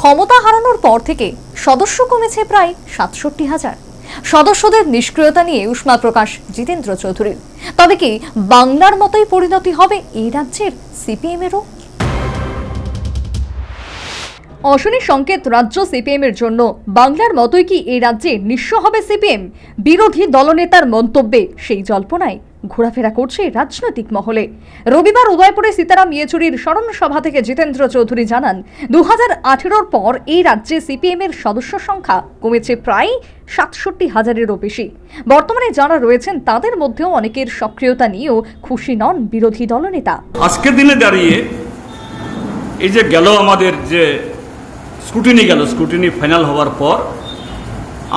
ক্ষমতা হারানোর পর থেকে সদস্য কমেছে প্রায় সাতষট্টি হাজার। সদস্যদের নিষ্ক্রিয়তা নিয়ে উষ্মা প্রকাশ জিতেন্দ্র চৌধুরীর। তবে কি বাংলার মতোই পরিণতি হবে এই রাজ্যের সিপিএম এরও অশনি সংকেত রাজ্য সিপিএম এর জন্য। বাংলার মতোই কি এই রাজ্যে নিঃস্ব হবে সিপিএম? বিরোধী দলনেতার মন্তব্যে সেই জল্পনায় ঘোরাফেরা করছে রাজনৈতিক মহলে। রবিবার উদয়পুরে সীতারাম ইয়েচুরির স্মরণ সভা থেকে জিতেন্দ্র চৌধুরী জানান দু হাজার পর এই রাজ্যে সিপিএম এর সদস্য সংখ্যা কমেছে প্রায় সাতষট্টি হাজারেরও বেশি। বর্তমানে যারা রয়েছেন, তাদের মধ্যেও অনেকের সক্রিয়তা নিয়েও খুশি নন বিরোধী দলনেতা। আজকের দিনে দাঁড়িয়ে এই যে গেল আমাদের যে স্ক্রুটিনি গেল, স্ক্রুটিনি ফাইনাল হওয়ার পর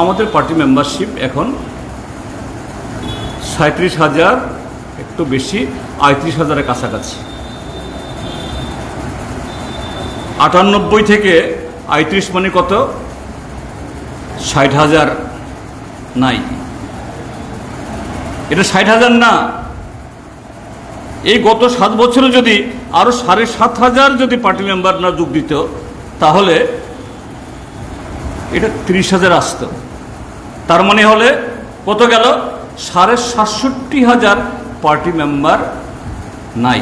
আমাদের পার্টি মেম্বারশিপ এখন সাঁত্রিশ হাজার, একটু বেশি, আয়ত্রিশ হাজারের কাছাকাছি। আটানব্বই থেকে আয়ত্রিশ মানে কত? ষাট হাজার নাই। এটা ষাট হাজার না। এই গত সাত বছরে যদি আরও সাড়ে সাত হাজার যদি পার্টি মেম্বার না যোগ দিত, তাহলে এটা তিরিশ হাজার আসত। তার মানে হলে কত গেল? সাড়ে সাতষট্টি হাজার পার্টি মেম্বার নাই।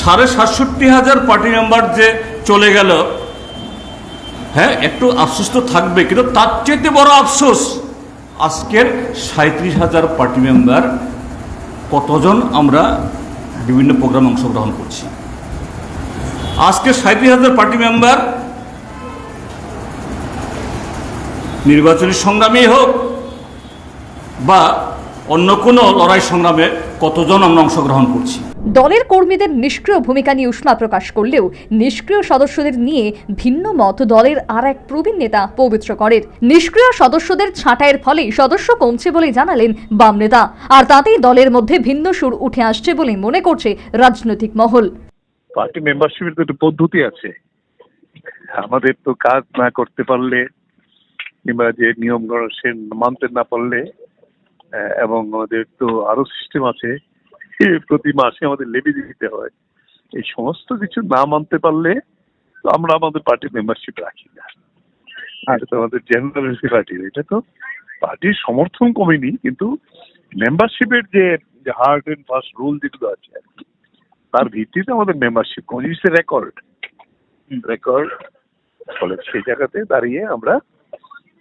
সাড়ে সাতষট্টি হাজার পার্টি মেম্বার যে চলে গেল হ্যাঁ একটু আফসোস তো থাকবে, কিন্তু তার চেয়ে বড় আফসোস আজকের সাঁত্রিশ হাজার পার্টি মেম্বার কতজন আমরা বিভিন্ন প্রোগ্রামে অংশগ্রহণ করছি। আজকে সাঁত্রিশ হাজার পার্টি মেম্বার নির্বাচনী সংগ্রামেই হোক বা অন্য কোনো লড়াই সংগ্রামে কতজন আমরা অংশগ্রহণ করছি? দলের কর্মীদের নিষ্ক্রিয় ভূমিকা নিয়ে উষ্মা প্রকাশ করলেও নিষ্ক্রিয় সদস্যদের নিয়ে ভিন্ন মত দলের আর এক প্রবীণ নেতা পবিত্র করের। নিষ্ক্রিয় সদস্যদের ছাঁটাইয়ের ফলে সদস্য কমছে বলে জানালেন বাম নেতা। আর তাতেই দলের মধ্যে ভিন্ন সুর উঠে আসছে বলে মনে করছে রাজনৈতিক মহল। পার্টি মেম্বারশিপের তো একটা পদ্ধতি আছে। আমাদের তো কাজ না করতে পারলে কিংবা যে নিয়ম সে মানতে না পারলে এবং আমাদের তো আরও সিস্টেম আছে প্রতি মাসে আমাদের লেবি দিতে হয়। এই সমস্ত কিছু না মানতে পারলে তো আমরা আমাদের পার্টির মেম্বারশিপ রাখি না। এটা তো আমাদের জেনারেল পার্টির এটা তো পার্টির সমর্থন কমেনি কিন্তু মেম্বারশিপের যে হার্ড এন্ড ফার্স্ট রুল যেগুলো আছে আর কি, তার ভিত্তিতে আমাদের মেম্বারশিপ কমিটির রেকর্ড রেকর্ড ফলে সেই জায়গাতে দাঁড়িয়ে আমরা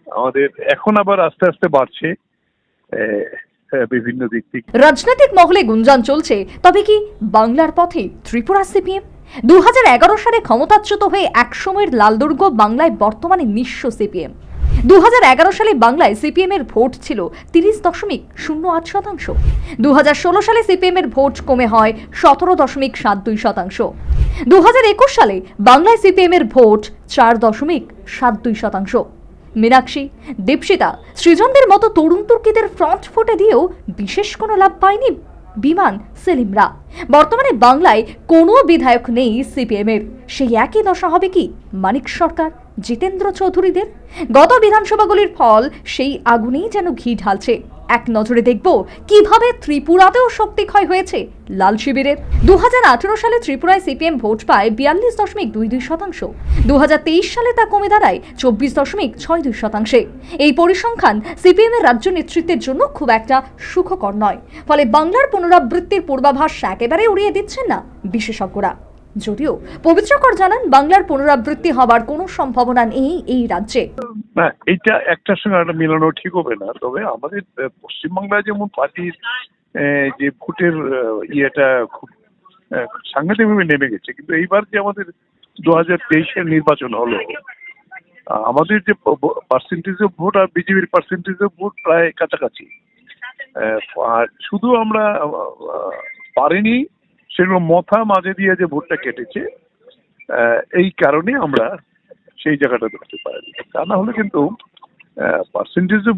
আমাদের এখন আবার আস্তে আস্তে বাড়ছে। বিভিন্ন দিক থেকে। রাজনৈতিক মহলে গুঞ্জন চলছে। তবে কি বাংলার পথে ত্রিপুরা সিপিএম? দু হাজার এগারো সালে ক্ষমতাচ্যুত হয়ে একসময়ের লালদুর্গ বাংলায় বর্তমানে নিঃস্ব সিপিএম। দু হাজার এগারো সালে বাংলায় সিপিএম এর ভোট ছিল তিরিশ দশমিক শূন্য আট শতাংশ। দু হাজার ষোলো সালে সিপিএম এর ভোট কমে হয় সতেরো দশমিক সাত দুই শতাংশ। দু হাজার একুশ সালে বাংলায় সিপিএম এর ভোট চার দশমিক সাত দুই শতাংশ। মীনাক্ষী, দীপশিতা, সৃজনদের মতো তরুণ তুর্কিদের ফ্রন্ট ফুটে দিয়েও বিশেষ কোনো লাভ পায়নি বিমান সেলিমরা। বর্তমানে বাংলায় কোনো বিধায়ক নেই সিপিএম এর সেই একই দশা হবে কি? মানিক সরকার, জিতেন্দ্র চৌধুরীদের? গত বিধানসভাগুলির ফল সেই আগুনেই যেন ঘি ঢালছে। এক নজরে দেখব কীভাবে ত্রিপুরাতেও শক্তি ক্ষয় হয়েছে লাল শিবিরের। দু হাজার আঠারো সালে ত্রিপুরায় সিপিএম ভোট পায় বিয়াল্লিশ দশমিক দুই দুই শতাংশ। দু হাজার তেইশ সালে তা কমে দাঁড়ায় চব্বিশ দশমিক ছয় দুই শতাংশে। এই পরিসংখ্যান সিপিএম এর রাজ্য নেতৃত্বের জন্য খুব একটা সুখকর নয়। ফলে বাংলার পুনরাবৃত্তির পূর্বাভাস একেবারে উড়িয়ে দিচ্ছেন না বিশেষজ্ঞরা। যদিও পবিত্রকর জানান, বাংলার পুনরাবৃত্তি হবার কোনো সম্ভাবনা নেই এই রাজ্যে। না এইটা একটার সঙ্গে একটা মিলানো ঠিক হবে না। তবে আমাদের পশ্চিমবাংলায় যেমন পার্টির যে ভোটের ইয়েটা খুব সাংঘাতিকভাবে নেমে গেছে, কিন্তু এইবার যে আমাদের দু হাজার তেইশের নির্বাচন হলো, আমাদের যে পার্সেন্টেজ অফ ভোট আর বিজেপির পার্সেন্টেজ অফ ভোট প্রায় কাছাকাছি। আর শুধু আমরা পারিনি সেগুলো মথা মাঝে দিয়ে যে ভোটটা কেটেছে এই কারণে আমরা সেই জায়গাটা ধরতে পারিনি তা না হলে কিন্তু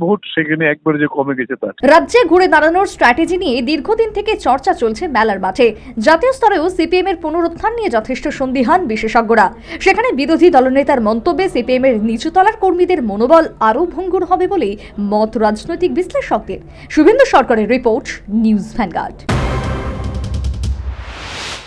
ভোট সেখানে একবারে যে কমে গেছে রাজ্যে ঘুরে দাঁড়ানোর স্ট্র্যাটেজি নিয়ে দীর্ঘদিন থেকে চর্চা চলছে মেলার মাঠে। জাতীয় স্তরেও সিপিএম এর পুনরুত্থান নিয়ে যথেষ্ট সন্দিহান বিশেষজ্ঞরা। সেখানে বিরোধী দলনেতার মন্তব্যে সিপিএম এর নিচুতলার কর্মীদের মনোবল আরও ভঙ্গুর হবে বলেই মত রাজনৈতিক বিশ্লেষকদের। শুভেন্দু সরকারের রিপোর্ট, নিউজ ভ্যানগার্ড।